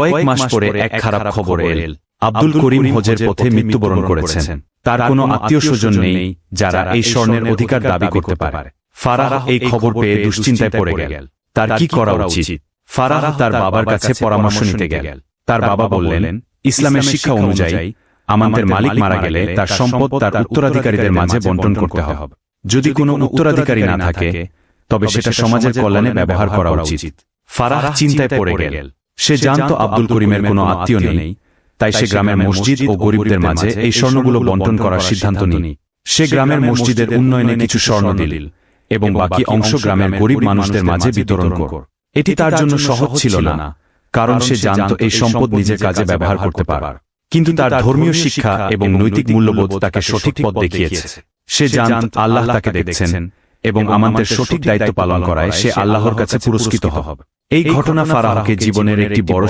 কয়েক মাস পরে এক খারাপ খবর এল। আব্দুল করিম হজের পথে মৃত্যুবরণ করেছেন। তার কোনো আত্মীয় স্বজন নেই যারা এই স্বর্ণের অধিকার দাবি করতে পারে। ফারাহ এই খবর পেয়ে দুশ্চিন্তায় পড়ে গেল। তার কি করা উচিত? ফারাহ তার বাবার কাছে পরামর্শ নিতে গেল। তার বাবা বললেন ইসলামের শিক্ষা অনুযায়ী আমাদের মালিক মারা গেলে তার সম্পদ তার উত্তরাধিকারীদের মাঝে বন্টন করতে হবে। যদি কোনো উত্তরাধিকারী না থাকে তবে সেটা সমাজের কল্যাণে ব্যবহার করা উচিত ফারাহ চিন্তায় পড়ে গেল সে জানত আব্দুল করিমের কোনো আত্মীয় নেই। তাই সে গ্রামের মসজিদ ও গরিবদের মাঝে এই স্বর্ণগুলো বন্টন করার সিদ্ধান্ত নিল সে গ্রামের মসজিদের উন্নয়নে কিছু স্বর্ণ দিল এবং বাকি অংশ গ্রামের গরিব মানুষদের মাঝে বিতরণ কর। এটি তার জন্য সহজ ছিল না কারণ সে জানত এই সম্পদ নিজের কাজে ব্যবহার করতে পার। কিন্তু তার ধর্মীয় শিক্ষা এবং নৈতিক মূল্যবোধ তাকে সঠিক পথ দেখিয়েছে সে জানত আল্লাহ তাকে দেখছেন এবং আমাদের সঠিক দায়িত্ব পালন করায় সে আল্লাহর কাছে পুরস্কৃত হবে এই ঘটনা ফারাহকে জীবনের একটি বড়